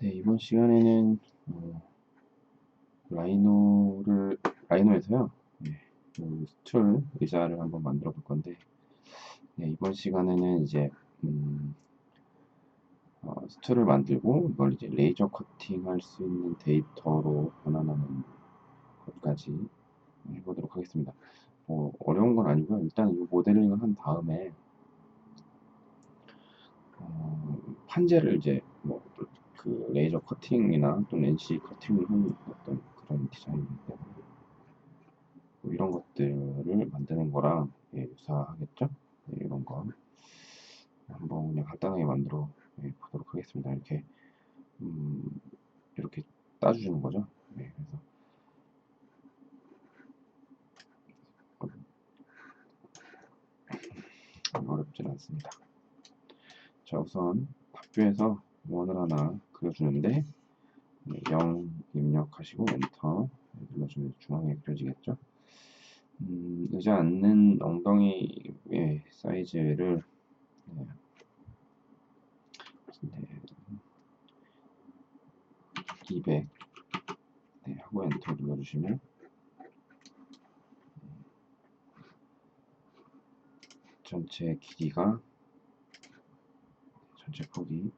네, 이번 시간에는 어, 라이노를 라이노에서요. 네, 그 스툴 의자를 한번 만들어 볼 건데 네, 이번 시간에는 이제 음, 어, 스툴을 만들고 이걸 이제 레이저 커팅 할 수 있는 데이터로 변환하는 것까지 해보도록 하겠습니다. 뭐 어려운 건 아니고요. 일단 이 모델링을 한 다음에 어, 판재를 이제 뭐 그 레이저 커팅이나 또는 NC 커팅을 하는 어떤 그런 때문에 뭐 이런 것들을 만드는 거랑 예, 유사하겠죠? 네, 이런 거 한번 그냥 간단하게 만들어 예, 보도록 하겠습니다. 이렇게 음, 이렇게 따주는 거죠. 네, 그래서 어렵진 않습니다. 자 우선 탑뷰에서 원을 하나 그려주는데 0 입력하시고 엔터 눌러주면 중앙에 그려지겠죠. 음, 의자 앉는 엉덩이의 사이즈를 네, 네, 200 네, 하고 엔터 눌러주시면 전체 길이가 전체 폭이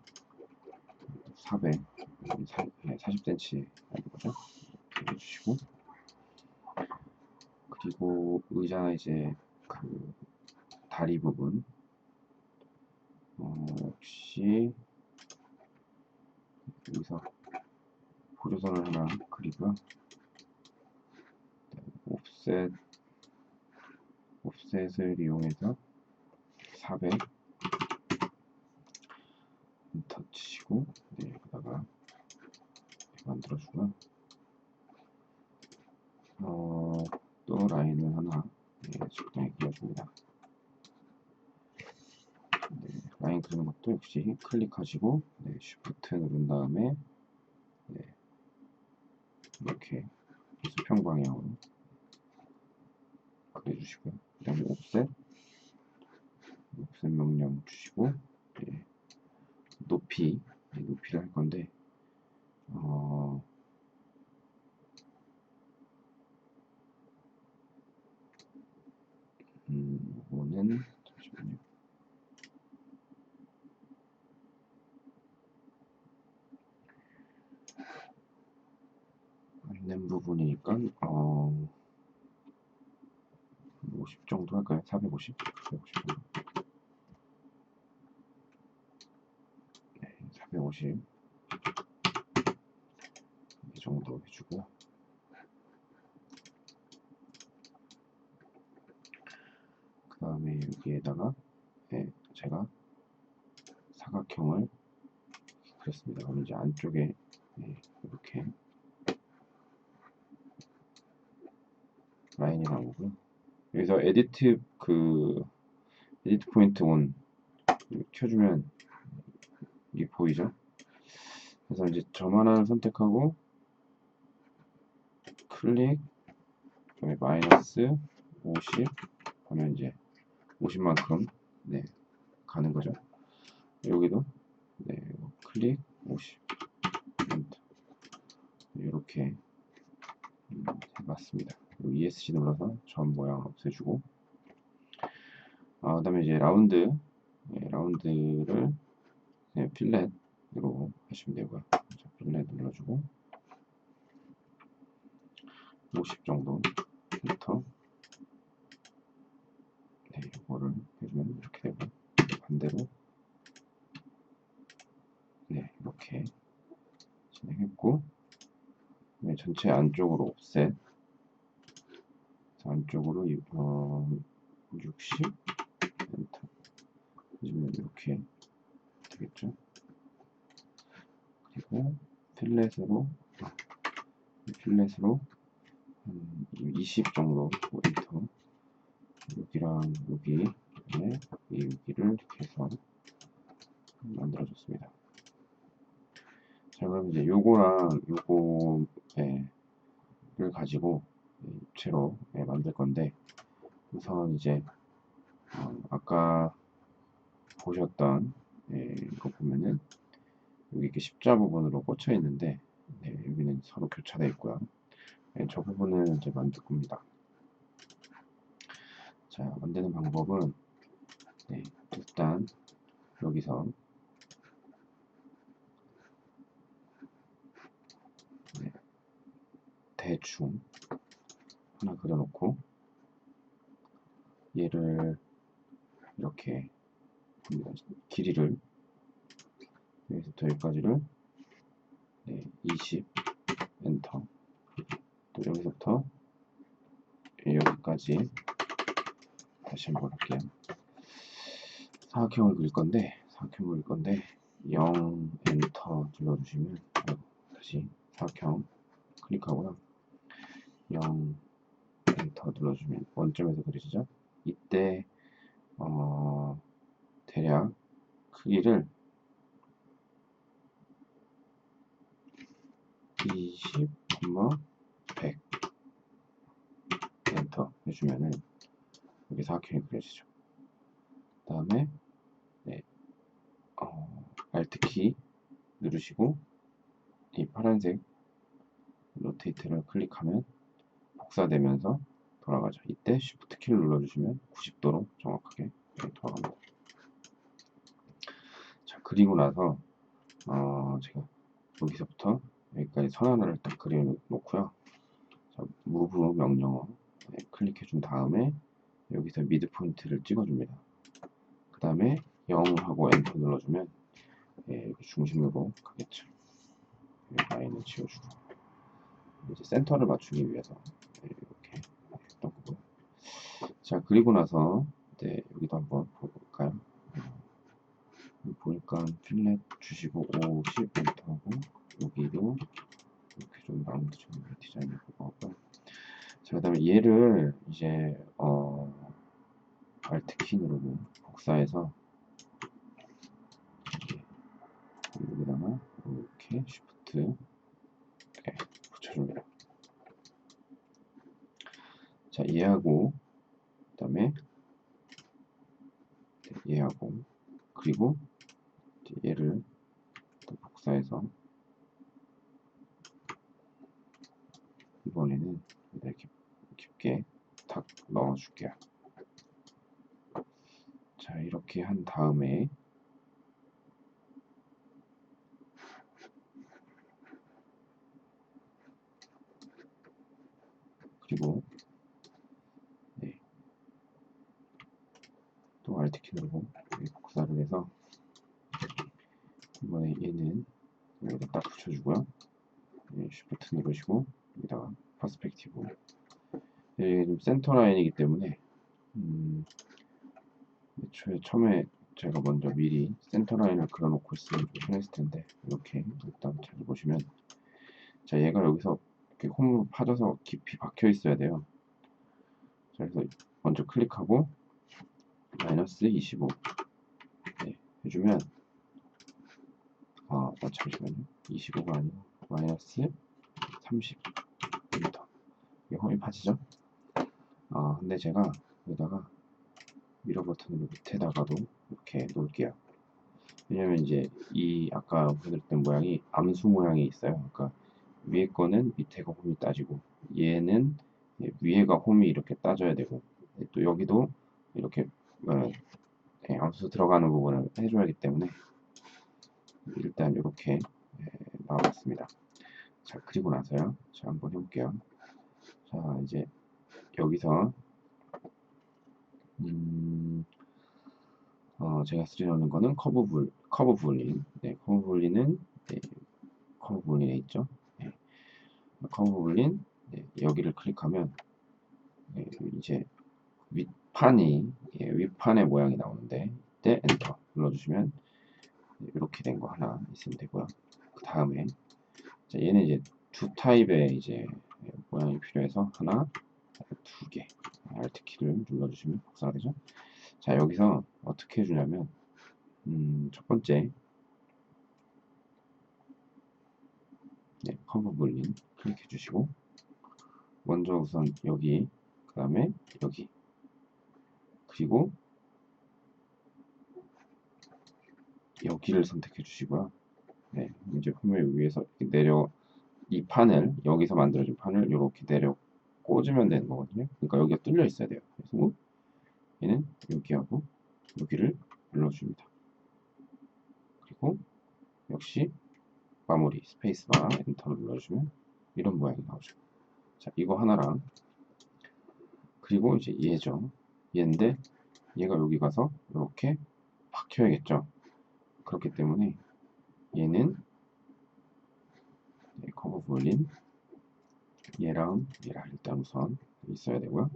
400, 40cm 하는 거죠. 이렇게 해주시고 그리고 의자 이제 그 다리 부분 어, 역시 여기서 보조선을 하나 그리고요. 옵셋 옵셋을 이용해서 400 엔터 치시고 네, 만들어주고요. 어, 또 라인을 하나 네, 적당히 그려줍니다. 네, 라인 그리는 것도 역시 클릭하시고 네, Shift 누른 다음에 네, 이렇게 수평 방향으로 그려주시고요. 그 다음에 옵셋 옵셋 명령 주시고 네, 높이 높이를 할 건데 어, 음, 이거는 잠시만요. 안된 부분이니까 어, 50 정도 할까요? 450, 450 정도. 450 이 정도 해주고요. 그 다음에 여기에다가 네, 제가 사각형을 그렸습니다. 그럼 이제 안쪽에 네, 이렇게 라인이 나오고요. 여기서 에디트 그 에디트 포인트 온 켜주면 이게 보이죠? 그래서 이제 점 하나를 선택하고 클릭 그다음에 마이너스 50 하면 이제 50만큼 네 가는 거죠. 여기도 네 클릭 50 엔터 이렇게 음, 해봤습니다. ESC 눌러서 점 모양 없애주고. 아, 그 다음에 이제 라운드. 네, 라운드를 네, 필렛으로 하시면 되고요. 자, 필렛 눌러주고. 50 정도 엔터. 네, 이거를 해주면 이렇게 되고. 반대로. 네, 이렇게 진행했고. 네, 전체 안쪽으로 옵셋 안쪽으로 어, 60 엔터 해주면 이렇게 되겠죠. 그리고 필렛으로 필렛으로 한 20 정도 엔터 여기랑 여기 네, 여기를 이렇게 해서 만들어줬습니다. 자 그럼 이제 요거랑 요거를 네, 가지고 입체로 네, 만들 건데 우선 이제 어, 아까 보셨던 예, 이거 보면은 여기 이렇게 십자 부분으로 꽂혀 있는데 네, 여기는 서로 교차되어 있고요. 네, 저 부분을 이제 만들 겁니다. 자, 만드는 방법은 네, 일단 여기서 네, 대충 하나 그려놓고 얘를 이렇게 길이를. 여기서부터 여기까지를 네, 20 엔터. 또 여기서부터 여기까지 다시 한번 할게요. 사각형을 그릴 건데 사각형을 그릴 건데 0 엔터 눌러주시면 다시 사각형 클릭하고요. 0 엔터 눌러주면 원점에서 그리시죠 이때 어, 대략 크기를 20, 100 엔터 해주면은 여기 사각형이 그려지죠. 그 다음에 네, 어, Alt 키 누르시고 이 파란색 로테이트를 클릭하면 복사되면서 돌아가죠. 이때 Shift 키를 눌러주시면 90도로 정확하게 돌아갑니다. 자, 그리고 나서 어, 제가 여기서부터 여기까지 선 하나를 딱 그려놓고요. 자, Move 명령어 네, 클릭해 준 다음에 여기서 미드 포인트를 찍어줍니다. 그 다음에 0하고 엔터 눌러주면 예, 중심으로 가겠죠. 라인을 지워주고 이제 센터를 맞추기 위해서 네, 자 그리고 나서 네, 여기도 한번 볼까요? 보니까 필렛 주시고 50 엔터하고 여기도 이렇게 좀 라운드 좀 디자인을 보고 하고요. 자, 그 다음에 얘를 이제, 어, 누르고 복사해서 여기다가 이렇게 Shift 네, 붙여줍니다. 자, 얘하고, 그 다음에 얘하고, 그리고 얘를 또 복사해서 이번에는 이렇게 깊게 탁 넣어줄게요. 자, 이렇게 한 다음에 그리고 네. 또 Alt 키 누르고 복사를 해서 얘는 여기다 딱 붙여주고요. 네, Shift 누르시고 여기다가 퍼스펙티브 여기 좀 센터 라인이기 때문에 음, 애초에 처음에 제가 먼저 미리 센터 라인을 그려놓고 있으면 좀 편했을 텐데 이렇게 일단 잘 보시면 자 얘가 여기서 이렇게 홈으로 파져서 깊이 박혀 있어야 돼요. 자 그래서 먼저 클릭하고 마이너스 25 네, 해주면 아, 아 잠시만요. 25가 아니고 마이너스 30 미터. 이게 홈이 파지죠? 아 근데 제가 여기다가 미러 버튼으로 밑에다가도 이렇게 놓을게요. 왜냐면 이제 이 아까 보여드렸던 모양이 암수 모양이 있어요. 그러니까 위에 거는 밑에가 홈이 따지고 얘는 위에가 홈이 이렇게 따져야 되고 또 여기도 이렇게 어, 네, 암수 들어가는 부분을 해줘야 하기 때문에 일단 이렇게 네, 나와봤습니다. 자 그리고 나서요. 자 한번 해볼게요. 자 이제 여기서 음, 어, 제가 쓰려는 거는 커브 불 커브 불린 네, 커브 불린은 네, 커브 불린에 있죠? 네, 커브 불린 네, 여기를 클릭하면 네, 이제 윗판이 예, 윗판의 모양이 나오는데 이때 엔터 눌러주시면 이렇게 된 거 하나 있으면 되고요 그 다음에 얘는 이제 두 타입의 이제 모양이 필요해서 하나 두 개. Alt 키를 눌러주시면 복사가 되죠. 자, 여기서 어떻게 해주냐면, 음, 첫 번째, 네, 커브 볼린 클릭해 주시고, 먼저 우선 여기, 그 다음에 여기, 그리고 여기를 선택해 주시고요. 네, 이제 폼을 위에서 이렇게 내려 이 판을 여기서 만들어진 판을 이렇게 내려 꽂으면 되는 거거든요. 그러니까 여기가 뚫려 있어야 돼요. 그래서 얘는 여기하고 여기를 눌러줍니다. 그리고 역시 마무리 스페이스바 엔터를 눌러주면 이런 모양이 나오죠. 자 이거 하나랑 그리고 이제 얘죠. 얘인데 얘가 여기 가서 이렇게 박혀야겠죠. 그렇기 때문에 얘는 네, 커브 볼린 얘랑 얘랑 일단 우선 있어야 되고요.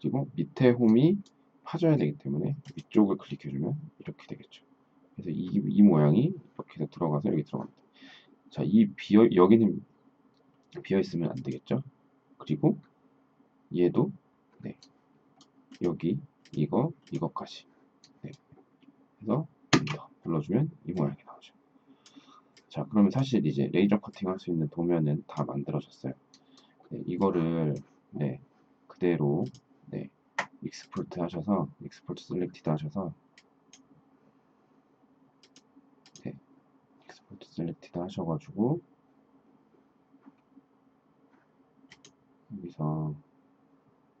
그리고 밑에 홈이 파져야 되기 때문에 위쪽을 클릭해주면 이렇게 되겠죠. 그래서 이, 이 모양이 이렇게 들어가서 여기 들어갑니다. 자, 이 비어 여기는 비어 있으면 안 되겠죠. 그리고 얘도 네 여기 이거 이거까지 네 해서 엔터 눌러주면 이 모양이 나오죠. 자, 그러면 사실 이제 레이저 커팅 할 수 있는 도면은 다 만들어졌어요. 네, 이거를 네 그대로 네 익스포트 하셔서 익스포트 셀렉티드 하셔서 네 익스포트 셀렉티드 하셔가지고 여기서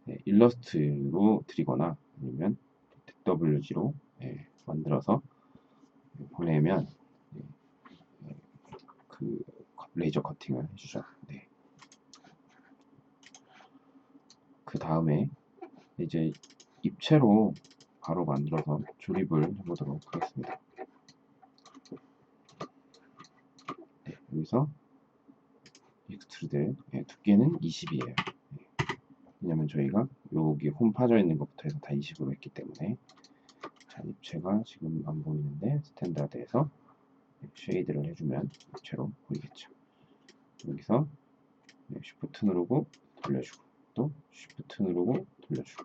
네, 일러스트로 드리거나 아니면 WG로 네, 만들어서 보내면 네, 네, 그 레이저 커팅을 해주죠. 네. 그 다음에 이제 입체로 바로 만들어서 조립을 해보도록 하겠습니다. 네, 여기서 익스트루드 네, 두께는 20이에요. 네, 왜냐면 저희가 여기 홈 파져 있는 것부터 해서 다 20으로 했기 때문에 자, 입체가 지금 안 보이는데 스탠다드에서 쉐이드를 해주면 입체로 보이겠죠. 여기서 네, 쉬프트 누르고 돌려주고 또 쉬프트 누르고 돌려주고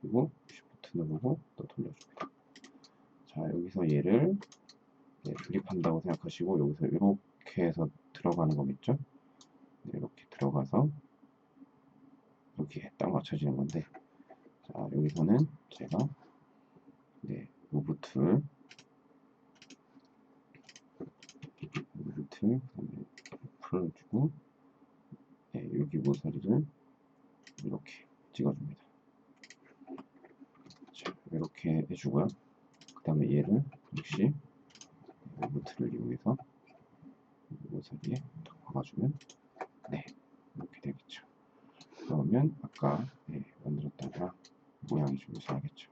그리고 쉬프트 누르고 또 돌려줍니다. 자 여기서 얘를 네, 조립한다고 생각하시고 여기서 이렇게 해서 들어가는 거겠죠? 네, 이렇게 들어가서 여기에 딱 맞춰지는 건데 자 여기서는 제가 네 무브 툴 무브 툴 그다음에 풀어주고 네, 여기 모서리를 이렇게 찍어줍니다. 자, 이렇게 해주고요. 그 다음에 얘를 역시 노트를 이용해서 모서리에 딱 박아주면 네 이렇게 되겠죠. 그러면 아까 네, 만들었던 거랑 모양이 좀 유사하겠죠.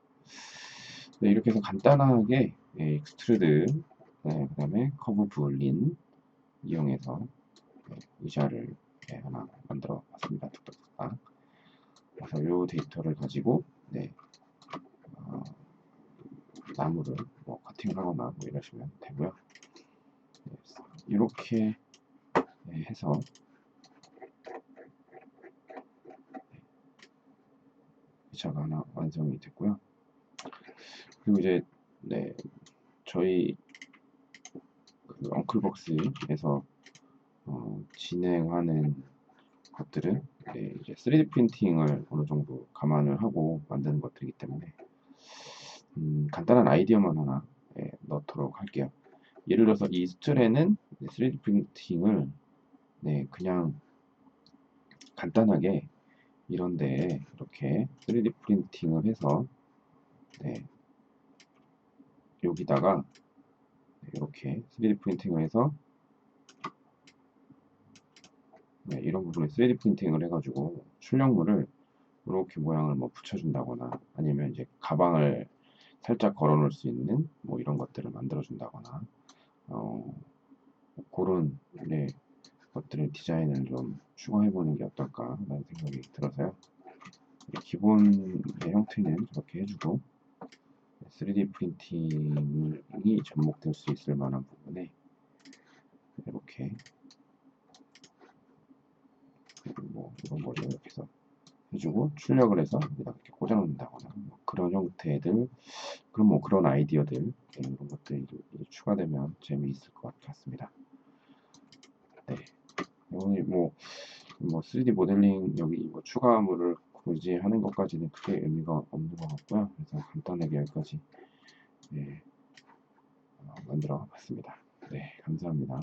네, 이렇게 해서 간단하게 네, 익스트루드 네, 그 다음에 커브 볼린 이용해서 네, 의자를 네, 하나 만들어 봤습니다. 그래서 이 데이터를 가지고 네, 어, 나무를 뭐 커팅하거나 뭐 이러시면 되고요. 네, 이렇게 네, 해서 기차가 하나 완성이 됐고요. 그리고 이제 네 저희 그 엉클벅스에서 어, 진행하는 것들은 네, 이제 3D 프린팅을 어느 정도 감안을 하고 만드는 것들이기 때문에 음, 간단한 아이디어만 하나 네, 넣도록 할게요. 예를 들어서 이 스툴에는 3D 프린팅을 네, 그냥 간단하게 이런데 이렇게 3D 프린팅을 해서 네, 여기다가 이렇게 3D 프린팅을 해서 네, 이런 부분에 3D 프린팅을 해가지고 출력물을 이렇게 모양을 뭐 붙여준다거나 아니면 이제 가방을 살짝 걸어 놓을 수 있는 뭐 이런 것들을 만들어 준다거나 어, 그런 네, 것들을 디자인을 좀 추가해 보는 게 어떨까 라는 생각이 들어서요. 네, 기본 형태는 저렇게 해주고 3D 프린팅이 접목될 수 있을 만한 부분에 이렇게 뭐 이런 거를 이렇게 해서 해주고 출력을 해서 이렇게 꽂아놓는다거나 뭐 그런 형태들 그런 뭐 그런 아이디어들 네, 이런 것들이 추가되면 재미있을 것 같습니다. 네. 오늘 뭐, 뭐 3D 모델링 여기 뭐 추가물을 굳이 하는 것까지는 크게 의미가 없는 것 같고요. 그래서 간단하게 여기까지 네, 어, 만들어 봤습니다. 네, 감사합니다.